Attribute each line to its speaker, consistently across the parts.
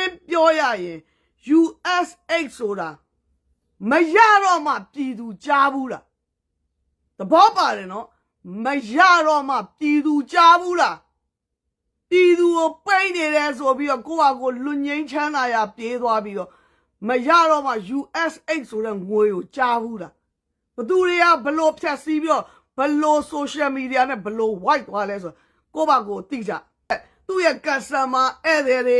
Speaker 1: င်းပြောရရင် USH ဆိုတာမရတော့မှပြည်သူကြားဘူးလားသဘောပါတယ်နော်မရတော့မှပြည်သူကြားဘူးလားပြည်သူကိုပိတ်နေတယ်ဆိုပြီးတော့ကိုယ့်ဟာကိုယ်လွတ်ငင်းချမ်းသာရပြေးသွားပြီးတော့မရတော့မှ USH ဆိုတဲ့ငွေကိုကြားဘူးလားဘသူတွေကဘလို့ဖြတ်စည်းပြီးတော့ဘလို့ social media နဲ့ဘလို့ white သွားလဲဆိုတော့ကိုယ့်ဘာကိုယ်သိကြသူ့ရဲ့ customer ဧည့်သည်တွေ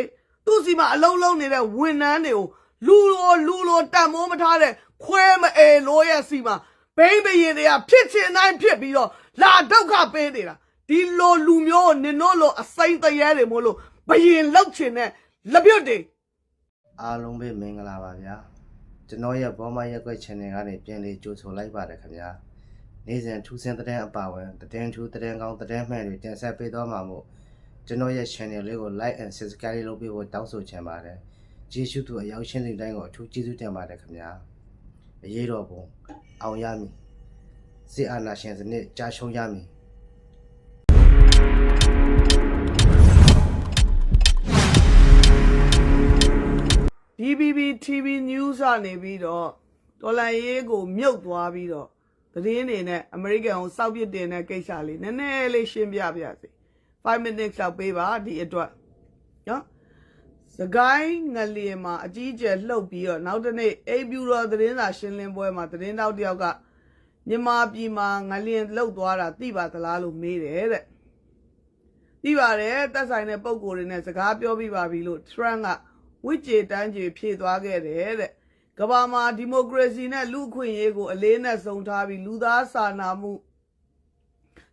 Speaker 1: သူ့စီမှာအလုံးလုံးနေတဲ့ဝန်ထမ်းတွေကိုလူလိုလူလိုတတ်မိုးမထားတဲ့ခွဲမအေလို့ရဲ့စီမှာဘိမ့်ဘရင်တွေကဖြစ်ချင်တိုင်းဖြစ်ပြီးတော့လာဒုက္ခပေးနေတာဒီလိုလူမျိုးကိုနင်တို့လိုအစိမ့်တရဲတွေမို့လို့ဘရင်လောက်ချင်တဲ့လက်ပြုတ်တွေ
Speaker 2: အားလုံးပဲမင်္ဂလာပါဗျာကျွန်တော်ရဲ့ဘောမရက်ွက် channel ကနေပြန်လေးကြိုဆိုလိုက်ပါတယ်ခင်ဗျာနေ့စဉ်ထူးဆန်းတဲ့တဲ့အပါဝင်တဲ့ထူးတဲ့ကောင်းတဲ့မှန်တွေတင်ဆက်ပေးသွားမှာမို့ ကျွန်တော်ရဲ့ channel လေးကို like and subscribe လုပ်ပေးဖို့တောင်းဆိုချင်ပါတယ်ကျေးဇူးတူအရောက်ရှင်းတဲ့တိုင်းကိုအထူးကျေးဇူးတင်ပါတယ်ခင်ဗျာအရေးတော်ပုံအောင်ရမည်စစ်အာဏာရှင်စနစ်ကြာရှုံးရမည်
Speaker 1: BBB TV News ကနေပြီးတော့တော်လန်ရေးကိုမြုပ်သွားပြီးတော့သတင်းတွေနဲ့အမေရိကန်ကိုစောက်ပစ်တင်တဲ့ကိစ္စလေးနည်းနည်းလေးရှင်းပြပြစေ 5 minutes လောက်ပေးပါဒီအတွက်နော်စကိုင်းငလျင်မှာအကြီးအကျယ်လှုပ်ပြီးတော့နောက်တစ်နေ့အိမ်ပြူတော်သတင်းစာရှင်းလင်းပွဲမှာသတင်းတောက်တစ်ယောက်ကမြန်မာပြည်မှာငလျင်လှုပ်သွားတာသိပါသလားလို့မေးတယ်တဲ့သိပါတယ်တက်ဆိုင်တဲ့ပုံကိုယ်တွေနဲ့စကားပြောပြီးပါပြီလို့ Trump ကဝိကြေတန်းကြေဖြည့်သွားခဲ့တယ်တဲ့ကမ္ဘာမှာဒီမိုကရေစီနဲ့လူ့အခွင့်အရေးကိုအလေးနဲ့ဆုံးထားပြီးလူသားစာနာမှု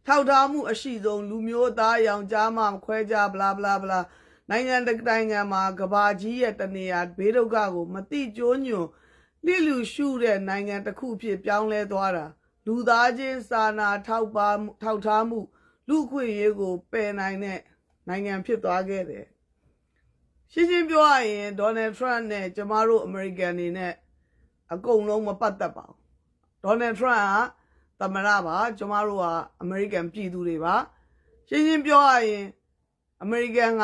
Speaker 1: ထောက်ထားမှုအရှိဆုံးလူမျိုးသားရောင်ကြားမှမခွဲခြားဘလာဘလာဘလာနိုင်ငံတစ်နိုင်ငံမှာကဘာကြီးရဲ့တနေရာဘေးဒုက္ခကို မတိကျိုးညွန်လိလူရှုတဲ့နိုင်ငံတစ်ခုဖြစ်ပြောင်းလဲသွားတာလူသားချင်းစာနာထောက်ပါမှုထောက်ထားမှုလူအခွင့်အရေးကိုပယ်နိုင်တဲ့နိုင်ငံဖြစ်သွားခဲ့တယ်ရှင်းရှင်းပြောရရင်ဒေါ်နယ်ထရန့်နဲ့ကျမတို့အမေရိကန်တွေနဲ့အကုန်လုံးမပတ်သက်ပါဘူးဒေါ်နယ်ထရန့်က သမ္မတပါကျမတို့ကအမေရိကန်ပြည်သူတွေပါရှင်းရှင်းပြောရရင်အမေရိကန်က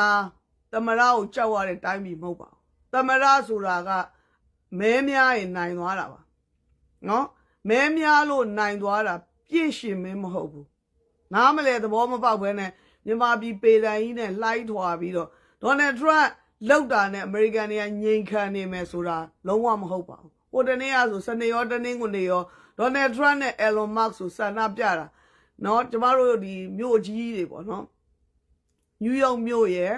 Speaker 1: သမ္မတကိုကြောက်ရတဲ့တိုင်းပြည်မဟုတ်ပါဘူးသမ္မတဆိုတာကမဲများရင်နိုင်သွားတာပါနော်မဲများလို့နိုင်သွားတာပြည့်ရှင်မင်းမဟုတ်ဘူးနားမလဲသဘောမပေါက်ဘဲနဲ့မြန်မာပြည်ပေတန်ကြီးနဲ့လှိုင်းထွာပြီးတော့ဒေါ်နယ်ထရန့်လောက်တာနဲ့အမေရိကန်တွေကငြိမ်ခံနေမယ်ဆိုတာလုံးဝမဟုတ်ပါဘူးဟိုတနေ့ကဆိုစနေရောတနင်္ဂနွေရော ဒေါ်နယ်ထရန့်နဲ့အယ်လွန်မတ်ဆိုဆန္ဒပြတာเนาะကျမတို့ဒီမြို့ကြီးတွေပေါ့နော်နယူးယောက်မြို့ရဲ့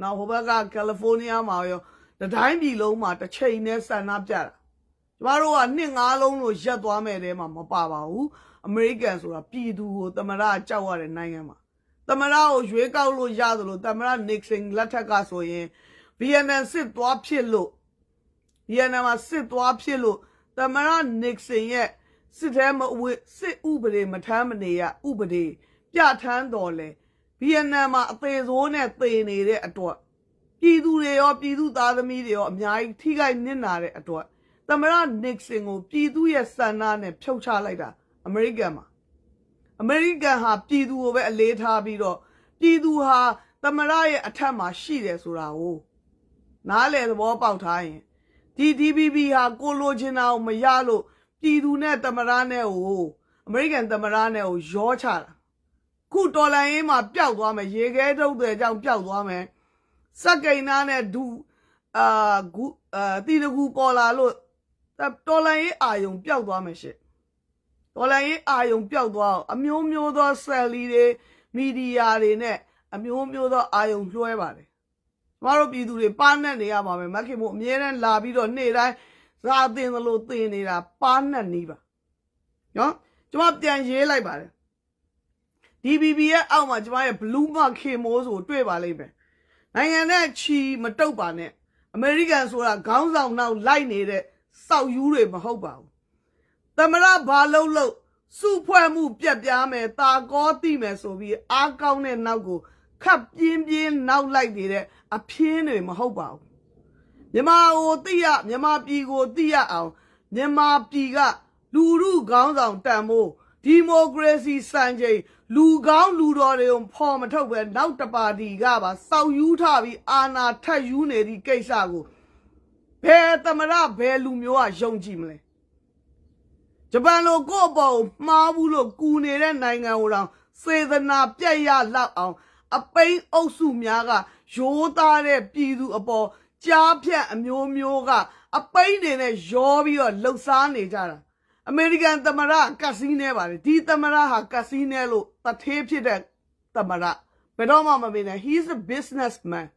Speaker 1: နောက်ဟိုဘက်ကကယ်လီဖိုးနီးယားမှာရောတတိုင်းပြည်လုံးမှာတစ်ချိန်နဲ့ဆန္ဒပြတာ ကျမတို့ကနှစ်ငါးလုံးလို့ရက်သွားမယ်တဲမှာမပါပါဘူးအမေရိကန်ဆိုတာပြည်သူကိုသမရကြောက်ရတဲ့နိုင်ငံမှာသမရကိုရွေးကောက်လို့ရသလိုသမရနစ်ဆင်လက်ထက်ကဆိုရင်ဗီယက်နမ်စစ်သွားဖြစ်လို့ဗီယက်နမ်မှာစစ်သွားဖြစ်လို့သမရနစ်ဆင်ရဲ့ စစ်ထဲမအဝစ်စစ်ဥပဒေမထမ်းမနေရဥပဒေပြဋ္ဌာန်းတော်လဲဗီယက်နမ်မှာအသေးစိုးနဲ့သေနေတဲ့အတွက်ပြည်သူတွေရောပြည်သူသားသမီးတွေရောအများကြီးထိခိုက်နစ်နာတဲ့အတွက်သမရနစ်ဆင်ကိုပြည်သူရဲ့စန္ဒနဲ့ဖြုတ်ချလိုက်တာအမေရိကန်မှာအမေရိကန်ဟာပြည်သူကိုပဲအလေးထားပြီးတော့ပြည်သူဟာသမရရဲ့အထက်မှာရှိတယ်ဆိုတာကိုနားလေသဘောပေါက်ထားရင်ဒီ DBB ဟာကိုလိုချင်တာကိုမရလို့ ပြည်သူနဲ့သမရနဲ့ကိုအမေရိကန်သမရနဲ့ကိုရောချတာခုတော်လိုင်းရေးမှာပျောက်သွားမယ်ရေခဲထုတ်တဲ့ကြောင့်ပျောက်သွားမယ်စက်ကိန်းနာနဲ့ဒူအာဂူအာတီတကူပေါ်လာလို့တော်လန်ရေးအာယုံပျောက်သွားမယ်ရှင့်တော်လန်ရေးအာယုံပျောက်သွားအောင်အမျိုးမျိုးသောဆယ်လီတွေမီဒီယာတွေနဲ့အမျိုးမျိုးသောအာယုံလွှဲပါတယ်ကျမတို့ပြည်သူတွေပါနှက်နေရပါမယ်မခင်မို့အမြဲတမ်းလာပြီးတော့နေ့တိုင်း ဇာတင်သလိုတင်နေတာပါနှက်နေပါနော်ကျမပြန်ရေးလိုက်ပါတယ် DBB ရဲ့အောက်မှာကျမရဲ့ blue mark ခေမိုးဆိုတွေ့ပါလိမ့်မယ်နိုင်ငံနဲ့ချီမတုတ်ပါနဲ့အမေရိကန်ဆိုတာခေါင်းဆောင်နောက်လိုက်နေတဲ့စောက်ယူတွေမဟုတ်ပါဘူး။သမရဘာလုံးလို့စုဖွဲ့မှုပြက်ပြားမယ်တာကောတိမယ်ဆိုပြီးအားကောင်းတဲ့နောက်ကိုခပ်ပြင်းပြင်းနောက်လိုက်နေတဲ့အဖင်းတွေမဟုတ်ပါဘူး။ မြန်မာကိုသိရမြန်မာပြည်ကိုသိရအောင်မြန်မာပြည်ကလူမှုခေါင်းဆောင်တန်မိုးဒီမိုကရေစီစံချိန်လူကောင်းလူတော်တွေကိုဖော်မထုတ်ပဲနောက်တစ်ပါတီကပါစောက်ယူထားပြီးအာဏာထက်ယူနေသည့်ကိစ္စကိုဘယ်သမရဘယ်လူမျိုးကယုံကြည်မလဲဂျပန်လိုကိုယ့်အပေါ်ကိုမှားဘူးလို့ကူနေတဲ့နိုင်ငံကိုတောင်စေတနာပြတ်ရလောက်အောင် အပိန်းအုပ်စုများကရိုးသားတဲ့ပြည်သူအပေါ် ကြားဖြတ်အမျိုးမျိုးကအပိန်းတွေနဲ့ရောပြီးတော့လှုပ်ရှားနေကြတာအမေရိကန်သမ္မတကက်စီနဲပါတယ်ဒီသမ္မတဟာကက်စီနဲလို့တထေးဖြစ်တဲ့သမ္မတဘယ်တော့မှမမေးနဲ့ he is a businessman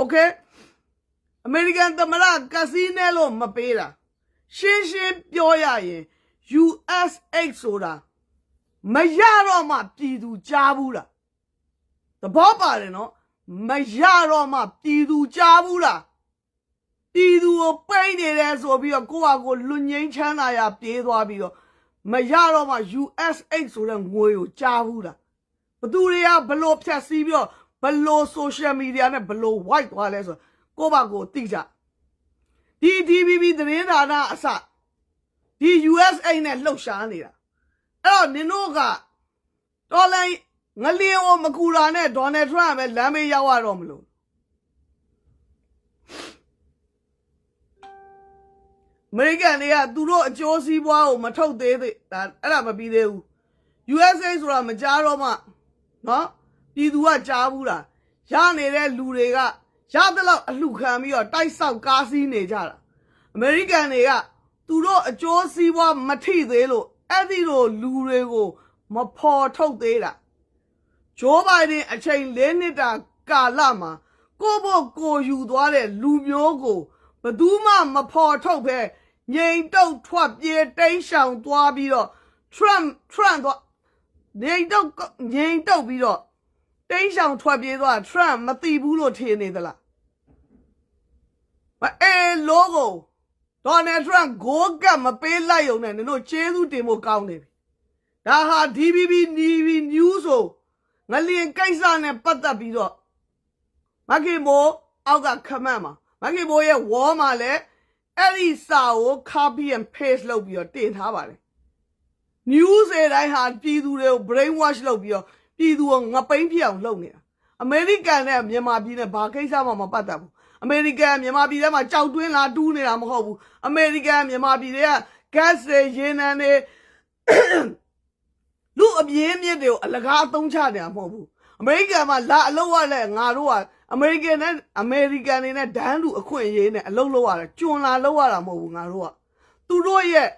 Speaker 1: okay အမေရိကန်သမ္မတကက်စီနဲလို့မပေးတာရှင်းရှင်းပြောရရင် US8 ဆိုတာမရတော့မှပြည်သူကြားဘူးလားသဘောပါတယ်နော် မရတော့မှပြည်သူကြားဘူးလားပြည်သူကိုပိတ်နေတယ်ဆိုပြီးတော့ကိုယ့်ဟာကိုယ်လွန်ငင်းချမ်းသာရပြေးသွားပြီးတော့မရတော့မှ US8 ဆိုတဲ့ငွေကိုကြားဘူးလားဘသူတွေကဘလို့ဖြတ်စည်းပြီးတော့ဘလို့ social media နဲ့ဘလို့ white သွားလဲဆိုတော့ကိုယ့်ဘာကိုယ်သိကြဒီ DBB သတင်းဌာနအစဒီ USA နဲ့လှုပ်ရှားနေတာအဲ့တော့နင်တို့ကတော်လိုင်း ငလျင်ကိုမကူတာနဲ့ဒေါ်နယ်ထရန့်ပဲလမ်းမေးရောက်ရတော့မလို့အမေရိကန်တွေကသူတို့အကျိုးစီးပွားကိုမထုတ်သေးသေးဒါအဲ့ဒါမပြီးသေးဘူး USA ဆိုတာမကြားတော့မှနော်ပြည်သူကကြားဘူးလားရနေတဲ့လူတွေကရတဲ့လောက်အလှခံပြီးတော့တိုက်ဆောက်ကားစီးနေကြတာအမေရိကန်တွေကသူတို့အကျိုးစီးပွားမထိသေးလို့အဲ့ဒီလိုလူတွေကို မဖော်ထုတ်သေးတာ ဂျိုးဘိုင်ဒန်အချိန်၄နှစ်တာကာလမှာကိုယ့်ဘို့ကိုယ်ယူသွားတဲ့လူမျိုးကိုဘယ်သူမှမဖော်ထုတ်ပဲငြိမ်တုတ်ထွက်ပြေးတိမ်းရှောင်သွားပြီးတော့ Trump Trump သွားငြိမ်တုတ်ငြိမ်တုတ်ပြီးတော့တိမ်းရှောင်ထွက်ပြေးသွား Trump မသိဘူးလို့ထင်နေသလားမအဲလောကိုဒေါ်နယ်ထရန့်ဂိုးကပ်မပေးလိုက်ုံနဲ့နင်တို့ကျေးဇူးတင်ဖို့ကောင်းနေပြီဒါဟာ DBB TV News ဆို ငလျင်ကိစ္စနဲ့ပတ်သက်ပြီးတော့မခင်မိုးအောက်ကခမန့်မှာမခင်မိုးရဲ့ wall မှာလည်းအဲ့ဒီစာကို copy and paste လုပ်ပြီးတော့တင်ထားပါတယ် news တွေတိုင်းဟာပြည်သူတွေကို brain wash လုပ်ပြီးတော့ပြည်သူကိုငပိန်းဖြစ်အောင်လုပ်နေတာအမေရိကန်နဲ့မြန်မာပြည်နဲ့ဘာကိစ္စမှမပတ်သက်ဘူးအမေရိကန်မြန်မာပြည်ထဲမှာကြောက်တွင်းလာတူးနေတာမဟုတ်ဘူးအမေရိကန်မြန်မာပြည်တွေက gas တွေရေနံတွေ လူအပြင်းမြင့်တွေကိုအလကားအသုံးချနေတာမဟုတ်ဘူးအမေရိကန်မှာလာအလုပ်ရတဲ့ငါတို့ကအမေရိကန်နဲ့အမေရိကန်တွေနဲ့ဒန်းလူအခွင့်အရေးနဲ့အလုပ်လုပ်ရတယ်ကျွန်းလာလုပ်ရတာမဟုတ်ဘူးငါတို့ကသူတို့ရဲ့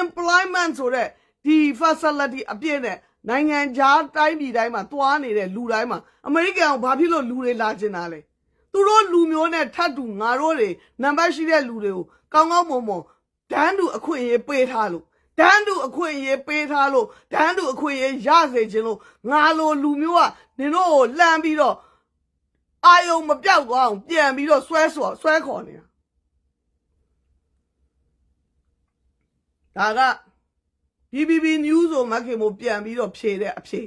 Speaker 1: employment ဆိုတဲ့ဒီ facility အပြည့်နဲ့နိုင်ငံခြားတိုင်းပြည်တိုင်းမှာတွားနေတဲ့လူတိုင်းမှာအမေရိကန်ကဘာဖြစ်လို့လူတွေလာကျင်တာလဲသူတို့လူမျိုးနဲ့ထပ်တူငါတို့တွေနံပါတ်ရှိတဲ့လူတွေကိုကောင်းကောင်းမွန်မွန်ဒန်းလူအခွင့်အရေးပေးထားလို့ ဒန်းတူအခွင့်အရေးပေးထားလို့ဒန်းတူအခွင့်အရေးရစေခြင်းလို့ငါလိုလူမျိုးကနင်တို့ကိုလှမ်းပြီးတော့အာယုံမပြောက်သွားအောင်ပြန်ပြီးတော့ဆွဲဆော်ဆွဲခေါ်နေတာဒါက BBB News ဆိုမခင်မို့ပြန်ပြီးတော့ဖြေတဲ့အဖြေ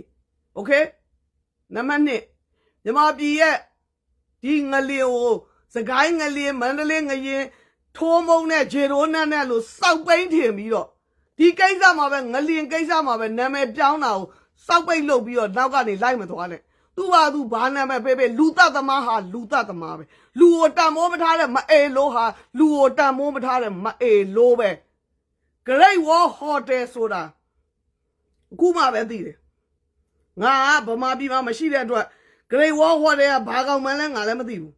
Speaker 1: Okay နံပါတ်1မြန်မာပြည်ရဲ့ဒီငလျင်ကိုစကိုင်းငလျင်မန္တလေးငရင်ထိုးမုံနဲ့ဂျေရိုးနတ်နဲ့လို့စောက်ပိန်းထင်ပြီးတော့ ဒီကိစ္စမှာပဲငလျင်ကိစ္စမှာပဲနာမည်ပြောင်းတာကိုစောက်ပိတ်လုပ်ပြီးတော့နောက်ကနေလိုက်မသွားနဲ့သူ့ဘာသူဘာနာမည်ပေးပေးလူတတ်သမားဟာလူတတ်သမားပဲလူကိုတန်မိုးမထားတဲ့မအေလို့ဟာလူကိုတန်မိုးမထားတဲ့မအေလို့ပဲ Great Wall Hotel ဆိုတာအခုမှပဲသိတယ်ငါကဗမာပြည်မှာမရှိတဲ့အတွက် Great Wall Hotel ကဘာကောင်မှန်းလဲငါလည်းမသိဘူး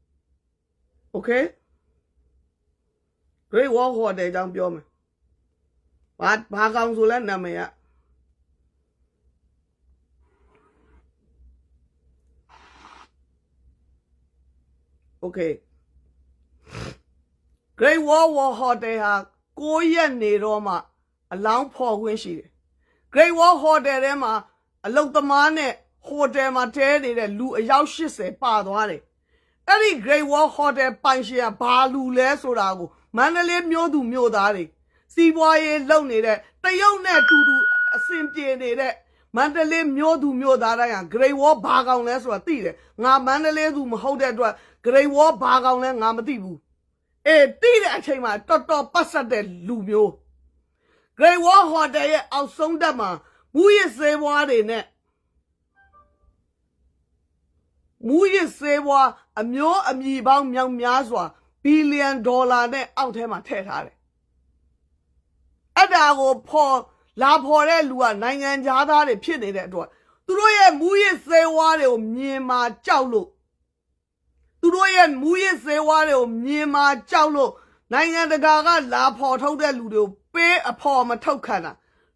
Speaker 1: Okay Great Wall Hotel အကြောင်းပြောမယ် ဘာဘာကောင်ဆိုလဲနာမည်ကโอเค Great Wall Wall Hotel ဟာ9ရက်နေတော့မှအလောင်းဖော်ခွင့်ရှိတယ် Great Wall Hotel ထဲမှာအလုတ်သမားနဲ့ဟိုတယ်မှာတဲနေတဲ့လူအယောက်80ပါသွားတယ်အဲ့ဒီ Great Wall Hotel ပိုင်ရှင်ကဘာလူလဲဆိုတာကိုမန္တလေးမြို့သူမြို့သားတွေ စီးပွားရေးလုပ်နေတဲ့တရုတ်နဲ့အတူတူအဆင်ပြေနေတဲ့မန္တလေးမြို့သူမြို့သားတိုင်းဟာ Great Wall ဘာကောင်လဲဆိုတာသိတယ်ငါမန္တလေးသူမဟုတ်တဲ့အတွက် Great Wall ဘာကောင်လဲငါမသိဘူးအေးသိတဲ့အချိန်မှာတော်တော်ပတ်ဆက်တဲ့လူမျိုး Great Wall Hotel ရဲ့အောက်ဆုံးတက်မှာမူရစ်စေဘွားတွေနဲ့မူရစ်စေဘွားအမျိုးအမည်ပေါင်းမြောက်များစွာဘီလီယံဒေါ်လာနဲ့အောက်ထဲမှာထည့်ထားတယ် အဲ့ဒါကိုဖော်လာဖော်တဲ့လူကနိုင်ငံသားတွေဖြစ်နေတဲ့အတွက်သူတို့ရဲ့မူရစ်စေဝါးတွေကိုမြင်မာကြောက်လို့သူတို့ရဲ့မူရစ်စေဝါးတွေကိုမြင်မာကြောက်လို့နိုင်ငံတကာကလာဖော်ထုတ်တဲ့လူတွေကိုပေးအဖော်မထုတ်ခံတာ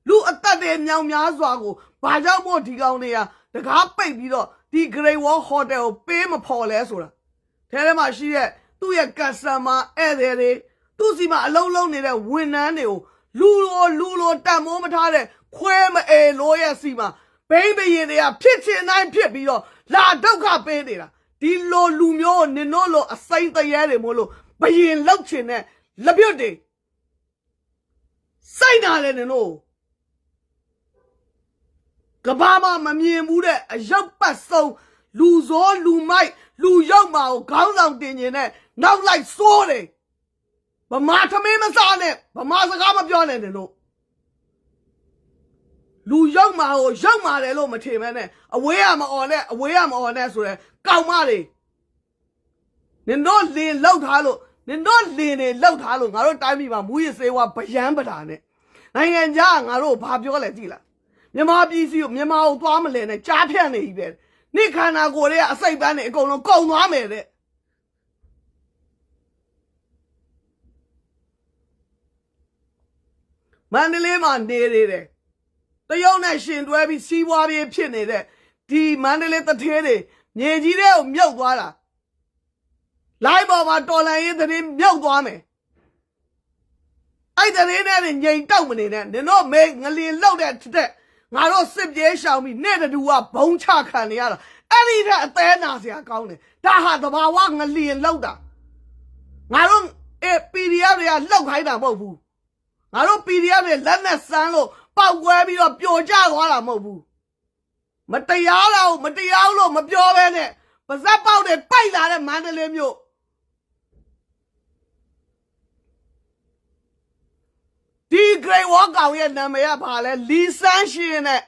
Speaker 1: လူအသက်တွေမြောင်များစွာကိုဘာကြောင့်မို့ဒီကောင်တွေကတကားပိတ်ပြီးတော့ဒီ Great Wall Hotel ကိုပေးမဖော်လဲဆိုတာထဲထဲမှာရှိတဲ့သူ့ရဲ့ customer ဧည့်သည်တွေသူ့စီမှာအလုံးလုံးနေတဲ့ဝန်ထမ်းတွေကို လူလိုလူလိုတန်မိုးမထားတဲ့ခွဲမအေလို့ရဲ့စီမှာဘိမ့်ဘရင်တွေကဖြစ်ချင်တိုင်းဖြစ်ပြီးတော့လာဒုက္ခပေးနေတာဒီလိုလူမျိုးကိုနင်တို့လိုအစိမ့်တရဲတွေမို့လို့ဘရင်လောက်ချင်တဲ့လက်ပြုတ်တွေစိုက်တာလေနင်တို့ကဘာမှမမြင်ဘူးတဲ့အရောက်ပတ်ဆုံးလူဇောလူမိုက်လူရောက်မှာကိုခေါင်းဆောင်တင်နေတဲ့နောက်လိုက်စိုးတယ် ဗမာသမင်းမစားနဲ့ဗမာစကားမပြောနဲ့နင်တို့လူရောက်မှာကိုရောက်မှာတယ်လို့မထင်မဲနဲ့အဝေးကမអော်နဲ့အဝေးကမអော်နဲ့ဆိုရဲကောက်မတွေနင်တို့လင်လောက်ထားလို့နင်တို့လင်တွေလောက်ထားလို့ငါတို့တိုင်းပြည်မှာမူရစ်စေးဝါဗယံပတာနဲ့နိုင်ငံခြားကငါတို့ဘာပြောလဲကြည့်လားမြန်မာပြည်စီကိုမြန်မာကိုသွားမလဲနဲ့ကြားဖြတ်နေပြီပဲနိခန္ဓာကိုယ်တွေကအစိတ်ပန်းတွေအကုန်လုံးကုန်သွားမယ်တဲ့ မန္တလေးမှာနေနေတယ်တရုတ်နဲ့ရှင်တွဲပြီးစီးပွားပြေးဖြစ်နေတဲ့ဒီမန္တလေးတထဲတွေမြေကြီးတွေကိုမြုပ်သွားတာလိုက်ပေါ်မှာတော်လန်ရေးသတင်းမြုပ်သွားမယ်အဲ့သတင်းနဲ့ငြိမ်တောက်မနေနဲ့နင်တို့မေငလီလောက်တဲ့တက်ငါတို့စစ်ပြေးရှောင်ပြီးနဲ့တူကဘုံချခံနေရတာအဲ့ဒီထက်အသေးနာစရာကောင်းတယ်ဒါဟာသဘာဝငလီလောက်တာငါတို့အဲ PDF တွေကလောက်ခိုင်းတာမဟုတ်ဘူး ငါတို့ PDF တွေလက်နဲ့စမ်းလို့ပောက်ကွဲပြီးတော့ပျော်ကျသွားတာမဟုတ်ဘူးမတရားတော့မတရားလို့မပြောဘဲနဲ့ပါဇက်ပေါက်တွေပိုက်လာတဲ့မန္တလေးမြို့ဒီ Great Wall ကောင်ရဲ့နာမည်ကဘာလဲလီဆန်းရှင်နဲ့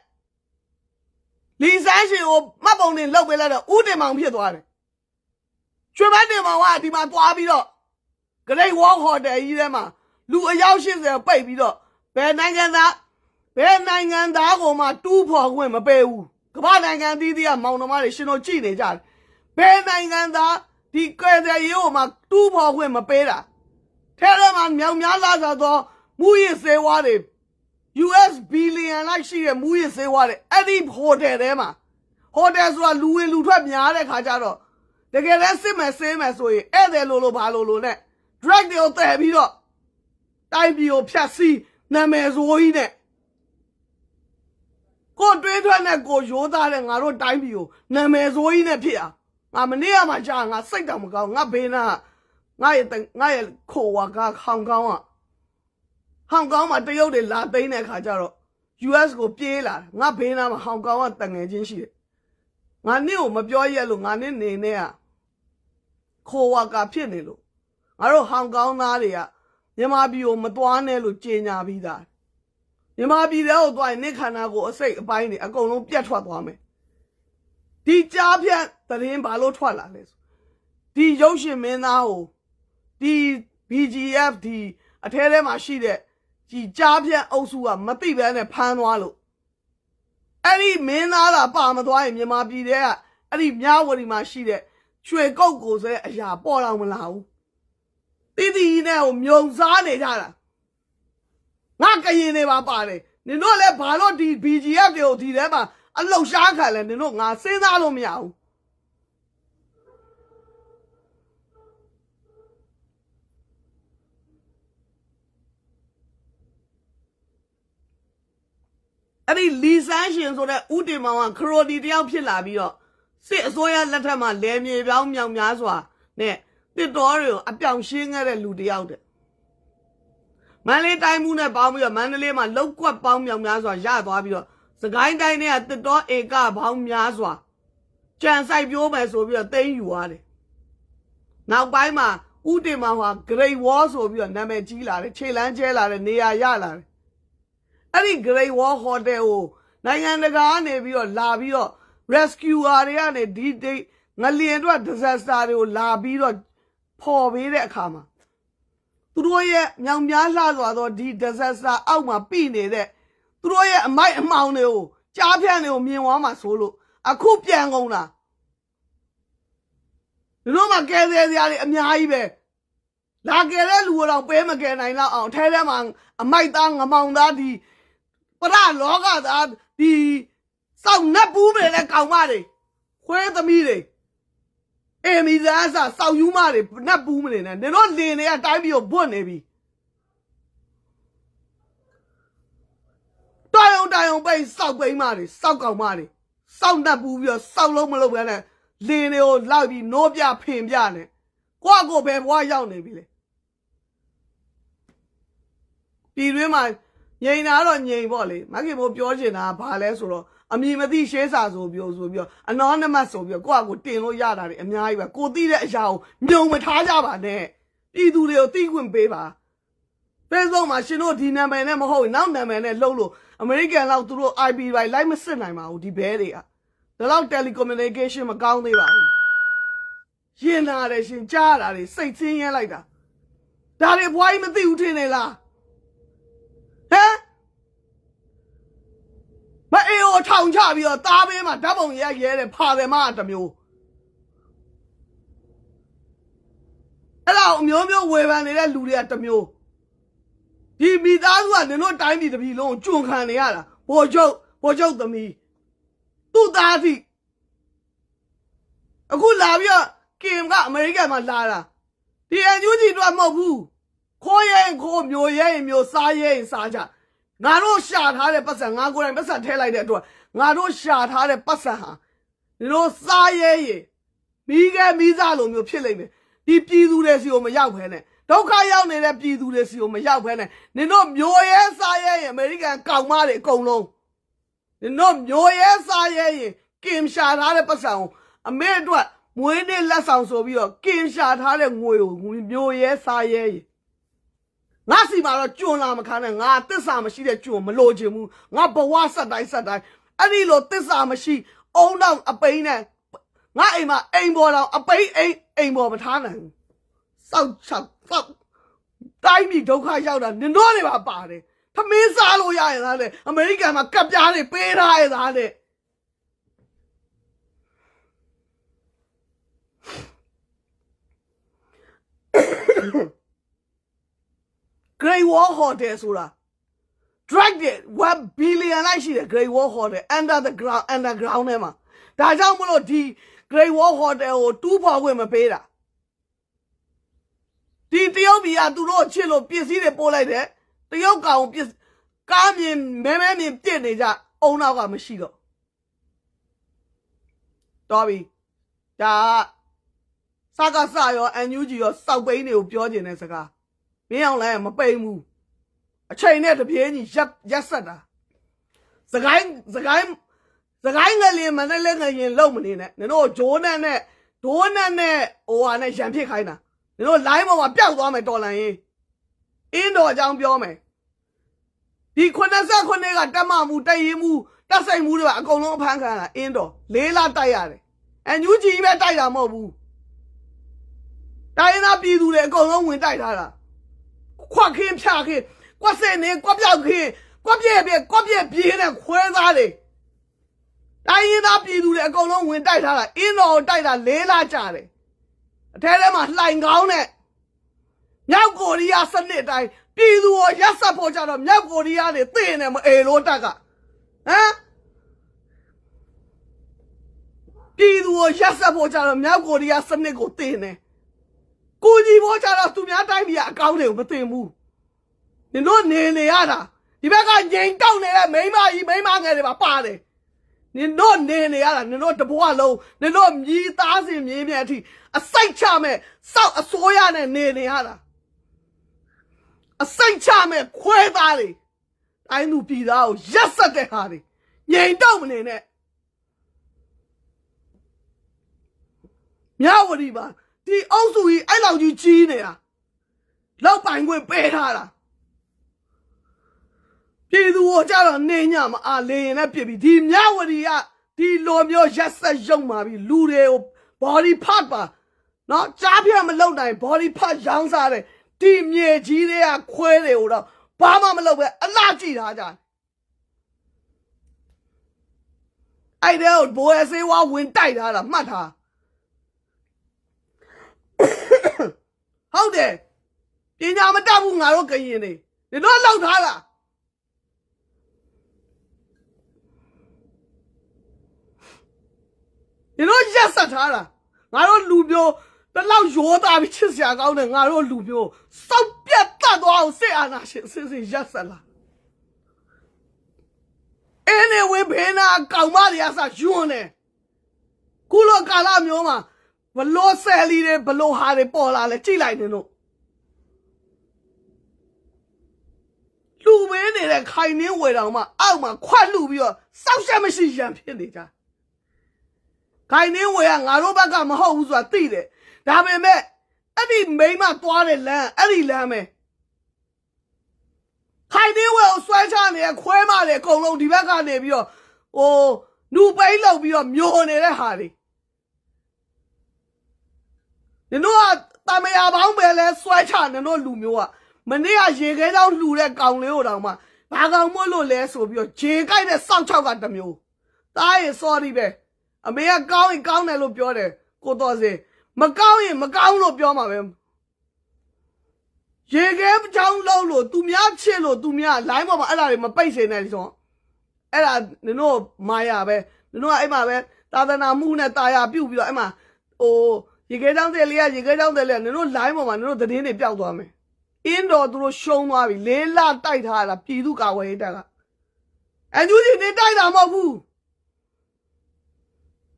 Speaker 1: လီဆန်းရှင်ကိုမှတ်ပုံတင်လောက်ပေးလိုက်တော့ဥတင်မောင်ဖြစ်သွားတယ်ရွှေမန်းတင်မောင်ကဒီမှာသွားပြီးတော့ Great Wall Hotel ကြီးထဲမှာ လူအယောက်80ပိတ်ပြီးတော့ဘယ်နိုင်ငံသားဘယ်နိုင်ငံသားကိုမှတူးဖော်ခွင့်မပေးဘူးကမ္ဘာနိုင်ငံသီးသီးကမောင်နှမတွေရှင်တို့ကြည့်နေကြတယ်ဘယ်နိုင်ငံသားဒီကဲတဲ့ရေးကိုမှတူးဖော်ခွင့်မပေးတာထဲထဲမှာမြောင်များလာကြသောမူရစ်စေဝါတွေ US ဘီလီယံလိုက်ရှိတဲ့မူရစ်စေဝါတွေအဲ့ဒီဟိုတယ်ထဲမှာဟိုတယ်ဆိုတာလူဝင်လူထွက်များတဲ့ခါကျတော့တကယ်လဲစစ်မယ်ဆေးမယ်ဆိုရင်ဧည့်သည်လို့လို့ဘာလို့လို့နဲ့ drug တွေကိုတည်ပြီးတော့ တိုင်းပြည်ကိုဖြတ်စီးနာမည်ဆိုကြီးနဲ့ကိုတွေးထွက်နဲ့ကိုရိုးသားတဲ့ငါတို့တိုင်းပြည်ကိုနာမည်ဆိုကြီးနဲ့ဖြစ်အောင်ငါမနေ့ကမှကြာငါစိတ်တောင်မကောင်းငါဘေးနာကငါရဲ့တငါရဲ့ခိုဝါကဟောင်ကောင်ကဟောင်ကောင်မှာတရုတ်တွေလာသိမ်းတဲ့အခါကျတော့ US ကိုပြေးလာတယ်ငါဘေးနားမှာဟောင်ကောင်ကတငယ်ချင်းရှိတယ်ငါနင့်ကိုမပြောရက်လို့ငါနင့်နေနေကခိုဝါကဖြစ်နေလို့ငါတို့ဟောင်ကောင်သားတွေက မြန်မာပြည်ကိုမသွားနဲ့လို့ကြေညာပြီးသားမြန်မာပြည်ထဲကိုသွားရင်နင့်ခန္ဓာကိုယ်အစိတ်အပိုင်းတွေအကုန်လုံးပြတ်ထွက်သွားမယ်ဒီကြားဖြတ်သတင်းဘာလို့ထွက်လာလဲဆိုဒီရုပ်ရှင်မင်းသားကိုဒီ BGF ဒီအထဲထဲမှာရှိတဲ့ဒီကြားပြန့်အုပ်စုကမသိဘဲနဲ့ဖမ်းသွားလို့အဲ့ဒီမင်းသားသာပါမသွားရင်မြန်မာပြည်ထဲကအဲ့ဒီမြဝတီမှာရှိတဲ့ရွှေကုတ်ကိုဆိုတဲ့အရာပေါ်တော့မလာဘူး တိတိနဲ့ကိုမြုံစားနေကြတာငါကရင်နေပါပါတယ်နင်တို့လည်းဘာလို့ဒီ BGF တွေကိုဒီထဲမှာအလှရှားခံလဲနင်တို့ငါစဉ်းစားလို့မရဘူးအဲ့ဒီလီဆန်းရှင်ဆိုတဲ့ဥတင်မောင်ကခရိုဒီတယောက်ဖြစ်လာပြီးတော့စစ်အစိုးရလက်ထက်မှာလဲမြေပြောင်းမြောင်များစွာနဲ့ တစ်တော်တွေကိုအပြောင်ရှင်းခဲ့တဲ့လူတယောက်တဲ့မန္တလေးတိုင်းမှုနဲ့ပေါင်းပြီးတော့မန္တလေးမှာလောက်ကွက်ပေါင်းမြောင်များစွာရသွားပြီးတော့စကိုင်းတိုင်းတွေကတစ်တော်ဧကပေါင်းများစွာကြံဆိုင်ပြိုးမယ်ဆိုပြီးတော့တိမ့်ယူသွားတယ်နောက်ပိုင်းမှာဥတင်မောင်ဟာ Great Wall ဆိုပြီးတော့နာမည်ကြီးလာတယ်ခြေလန်းကျဲလာတယ်နေရာရလာတယ်အဲ့ဒီ Great Wall Hotel ကိုနိုင်ငံတကာကနေပြီးတော့လာပြီးတော့ rescuer တွေကနေဒီဒီငလျင်အတွက် disaster တွေကိုလာပြီးတော့ ပေါ်ပေးတဲ့အခါမှာသူတို့ရဲ့မြောင်များလှစွာသောဒီ disaster အောက်မှာပြိနေတဲ့သူတို့ရဲ့အမိုက်အမှောင်တွေကိုကြားဖြန့်တွေကိုမြင်သွားမှာဆိုလို့အခုပြန်ကုန်တာဒီလိုမှကဲဆဲစရာတွေအများကြီးပဲလာကဲတဲ့လူကတော့ပဲမကဲနိုင်တော့အောင်ထဲထဲမှာအမိုက်သားငမောင်သားဒီပရလောကသားဒီစောက်နှက်ပူးမယ်တဲ့ကောင်မတွေခွဲသမီးတွေ အေမီသားအစစောက်ယူမတွေနှက်ပူးမနေနဲ့နင်တို့လင်တွေကတိုင်းပြီးတော့ဘွတ်နေပြီတိုင်အောင်တိုင်အောင်ပိတ်စောက်ပိန်းမတွေစောက်ကောင်မတွေစောက်နှက်ပူးပြီးတော့စောက်လုံးမလုပ်ဘဲနဲ့လင်တွေကိုလောက်ပြီးနိုးပြဖင်ပြနေကိုယ့်အကိုဘယ်ဘွားရောက်နေပြီလေပြည်တွင်းမှာငြိမ်တာတော့ငြိမ်ပေါ့လေမခင်မို့ပြောချင်တာကဘာလဲဆိုတော့ အမည်မသိရှေးစာဆိုပြောဆိုပြီးတော့ anonymous ဆိုပြီးတော့ကိုယ့်အကိုတင်လို့ရတာတွေအများကြီးပဲကိုသိတဲ့အရာကိုမြုံမထားကြပါနဲ့ပြည်သူတွေကိုသိခွင့်ပေးပါ Facebook မှာရှင်တို့ဒီနာမည်နဲ့မဟုတ်ဘူးနောက်နာမည်နဲ့လှုပ်လို့ American လောက်သူတို့ IP ပိုင်းလိုက်မစစ်နိုင်ပါဘူးဒီဘဲတွေကဒါတော့ telecommunication မကောင်းသေးပါဘူးရင်လာတယ်ရှင်ကြားလာတယ်စိတ်ဆင်းရဲလိုက်တာဒါတွေဘွားကြီးမသိဘူးထင်နေလားဟမ် မအေကိုထောင်ချပြီးတော့သားဘေးမှာဓာတ်ပုံရိုက်ရဲတယ်ဖာတယ်မတစ်မျိုးအဲ့ဒါကိုအမျိုးမျိုးဝေဖန်နေတဲ့လူတွေကတစ်မျိုးဒီမိသားစုကနင်တို့တိုင်းပြည်တစ်ပြည်လုံးကိုကျွံခံနေရတာဘော်ချုပ်ဘော်ချုပ်သမီးသူ့သားအထိအခုလာပြီးတော့ကင်ကအမေရိကန်မှာလာတာဒီအန်ယူဂျီတော့မဟုတ်ဘူးခိုးရင်ခိုးမျိုးရဲရင်မျိုးစားရဲရင်စားကြ ငါတို့ရှာထားတဲ့ပတ်စံငါကိုယ်တိုင်ပတ်စံထဲလိုက်တဲ့အတွက်ငါတို့ရှာထားတဲ့ပတ်စံဟာဒီလိုစားရဲရင်မိခဲမိစားလိုမျိုးဖြစ်လိမ့်မယ်ဒီပြည်သူတွေစီကိုမရောက်ဖဲနဲ့ဒုက္ခရောက်နေတဲ့ပြည်သူတွေစီကိုမရောက်ဖဲနဲ့နင်တို့မျိုးရဲစားရဲရင်အမေရိကန်ကောင်မတွေအကုန်လုံးနင်တို့မျိုးရဲစားရဲရင်ကင်ရှာထားတဲ့ပတ်စံကိုအမေအတွက်မွေးနေ့လက်ဆောင်ဆိုပြီးတော့ကင်ရှာထားတဲ့ငွေကိုမျိုးရဲစားရဲရင် ငါစီမှာတော့ကျွန်းလာမခါနဲ့ငါတစ္ဆာမရှိတဲ့ကျွန်းမလို့ချင်ဘူးငါဘဝဆက်တိုင်းဆက်တိုင်းအဲ့ဒီလိုတစ္ဆာမရှိအုံတော့အပိန်းနဲ့ငါအိမ်မှာအိမ်ပေါ်တော့အပိန်းအိမ်အိမ်ပေါ်မထားနိုင်ဘူးစောက်ချောက်စောက်တိုင်းပြည်ဒုက္ခရောက်တာနင်တို့တွေပါပါတယ်ထမင်းစားလို့ရရင်သားလေအမေရိကန်မှာကပ်ပြားတွေပေးထားရသားလေ Great Wall Hotel ဆိုတာ drag တဲ့1 billion လိုက်ရှိတယ် Great Wall Hotel under the ground underground ထဲမှာဒါကြောင့်မလို့ဒီ Great Wall Hotel ကိုတူးဖော်ခွင့်မပေးတာဒီတရုတ်ပြည်ကသူတို့ချစ်လို့ပစ္စည်းတွေပို့လိုက်တယ်တရုတ်ကောင်ပစ္စကားမြင်မဲမဲမြင်ပြစ်နေကြအုံနောက်ကမရှိတော့တော်ပြီဒါကစကားစရောအန်ယူဂျီရောစောက်ပိန်းတွေကိုပြောကျင်တဲ့စကား မင်းအောင်လည်းမပိန်ဘူးအချိန်နဲ့တပြေးကြီးရက်ရက်ဆက်တာစကိုင်းစကိုင်းစကိုင်းငလျင်မနဲ့လည်းငလျင်လုံမနေနဲ့နင်တို့ဂျိုးနဲ့နဲ့ဒိုးနဲ့နဲ့ဟိုဟာနဲ့ရံဖြစ်ခိုင်းတာနင်တို့ line ပေါ်မှာပျောက်သွားမယ်တော်လန်ရေးအင်းတော်အကြောင်းပြောမယ်ဒီ89ကတက်မမှုတည်ရင်မှုတက်ဆိုင်မှုတွေကအကုန်လုံးအဖမ်းခံရတာအင်းတော်လေးလတိုက်ရတယ်အန်ယူဂျီပဲတိုက်တာမဟုတ်ဘူးတိုင်းရင်းသားပြည်သူတွေအကုန်လုံးဝင်တိုက်ထားတာ ခွက်ခင်းဖြာခင်းကွက်စင်နေကွက်ပြောက်ခင်းကွက်ပြဲပြဲကွက်ပြဲပြေးတဲ့ခွဲသားတွေတိုင်းရင်းသားပြည်သူတွေအကုန်လုံးဝင်တိုက်ထားတာအင်းတော်ကိုတိုက်တာလေးလားကြတယ်အထဲထဲမှာလှိုင်ကောင်းတဲ့မြောက်ကိုရီးယားစနစ်အတိုင်းပြည်သူကိုရက်ဆက်ဖို့ကြတော့မြောက်ကိုရီးယားတွေသိနေမအေလို့တက်ကဟမ်ပြည်သူကိုရက်ဆက်ဖို့ကြတော့မြောက်ကိုရီးယားစနစ်ကိုသိနေ ကိုကြီးဘောကြတော့သူများတိုင်းပြည်ကအကောင်းတွေကိုမသိဘူးနင်တို့နေနေရတာဒီဘက်ကငိန်တောက်နေတဲ့မိန်းမကြီးမိန်းမငယ်တွေပါပါတယ်နင်တို့နေနေရတာနင်တို့တဘွားလုံးနင်တို့မြည်သားစင်မြင်းမြတ်အထိအစိတ်ချမဲ့စောက်အစိုးရနဲ့နေနေရတာအစိတ်ချမဲ့ခွဲသားတွေတိုင်းသူပြည်သားကိုရက်ဆက်တဲ့ဟာတွေငိန်တောက်မနေနဲ့မြဝတီမှာ ဒီအုပ်စုကြီးအဲ့လောက်ကြီးကြီးနေတာလောက်ပိုင်ခွင့်ပေးထားတာပပြည်သူကိုကြတော့နေညမအားလေရင်နဲ့ပြစ်ပြီးဒီမြဝတီကဒီလိုမျိုးရက်ဆက်ရုံမာပြီးလူတွေကို body part ပါနော်ကြားပြမလုံနိုင် body part ရောင်းစားတယ်ဒီမြေကြီးတွေကခွဲတွေကိုတော့ဘာမှမလုပ်ပဲအလားကြည့်ထားကြတယ်အဲ့ဒါကိုဘိုးအစေးဝါဝင်တိုက်ထားတာမှတ်ထားဟုတ်တယ် ပညာမတတ်ဘူးငါတို့ကရင်နေဒီတော့လောက်ထားတာဒီတော့ရက်ဆက်ထားတာငါတို့လူမျိုးတလောက်ရောသားပြီးချစ်စရာကောင်းတယ်ငါတို့လူမျိုးစောက်ပြတ်တတ်သွားအောင်စစ်အာဏာရှင်စစ်စစ်ရက်ဆက်လာအင်းနေဝေးဘေးနာကောင်မတွေအစယွန်းတယ်ခုလိုကာလမျိုးမှာဘလို့ဆယ်လီတွေဘလို့ဟာတွေပေါ်လာလဲကြည့်လိုက်နေတော့ လူမင်းနေတဲ့ခိုင်နှင်းဝယ်တော်မှာအောက်မှာခွက်လှူပြီးတော့စောက်ရှက်မရှိရန်ဖြစ်နေကြခိုင်နှင်းဝယ်ကငါတို့ဘက်ကမဟုတ်ဘူးဆိုတာသိတယ်ဒါပေမဲ့အဲ့ဒီမိန်းမသွားတဲ့လမ်းအဲ့ဒီလမ်းပဲခိုင်နှင်းဝယ်ကိုဆွဲချနေတဲ့ခွဲမတွေအကုန်လုံးဒီဘက်ကနေပြီးတော့ဟိုနူပိန်းလောက်ပြီးတော့မျောနေတဲ့ဟာတွေနင်တို့ကတမယာပေါင်းပဲလဲဆွဲချနင်တို့လူမျိုးက မနေ့ကရေခဲချောင်းလှူတဲ့ကောင်လေးကိုတောင်မှဘာကောင်မို့လို့လဲဆိုပြီးတော့ခြေကိုက်တဲ့စောက်ချောက်ကတစ်မျိုးတားရင် sorry ပဲအမေကကောင်းရင်ကောင်းတယ်လို့ပြောတယ်ကိုတော်စေမကောင်းရင်မကောင်းလို့ပြောမှာပဲရေခဲချောင်းလုံးလို့သူများချစ်လို့သူများလိုင်းပေါ်မှာအဲ့ဒါတွေမပိတ်စေနဲ့ဒီဆိုအဲ့ဒါနင်တို့မာယာပဲနင်တို့ကအဲ့မှာပဲသာသနာမှုနဲ့တာယာပြုတ်ပြီးတော့အဲ့မှာဟိုရေခဲချောင်းတဲ့လေးကရေခဲချောင်းတဲ့လေးကနင်တို့လိုင်းပေါ်မှာနင်တို့သတင်းတွေပျောက်သွားမယ် အင်းတော်သူတို့ရှုံးသွားပြီလေးလတိုက်ထားတာပြည်သူ့ကာဝယ်ရေးတပ်ကအန်ဂျူဂျီနေတိုက်တာမဟုတ်ဘူး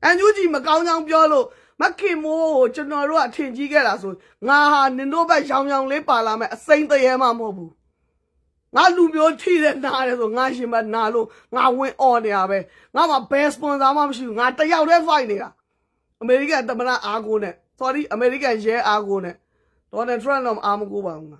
Speaker 1: အန်ဂျူဂျီမကောင်းကြောင်ပြောလို့မခင်မိုးကိုကျွန်တော်တို့ကအထင်ကြီးခဲ့တာဆိုငါဟာနင်တို့ဘက်ရောင်ရောင်လေးပါလာမယ်အစိမ့်တရေမှမဟုတ်ဘူးငါလူမျိုးထိတဲ့နားတယ်ဆိုငါရှင်မနာလို့ငါဝင်អော်နေရပဲငါမှဘယ်စပွန်ဆာမှမရှိဘူးငါတယောက်တည်း fight နေတာအမေရိကန်တမန်အားကိုနဲ့ sorry အမေရိကန်ရဲအားကိုနဲ့ဒေါ်နယ်ထရန့်တော့အားမကိုပါဘူးငါ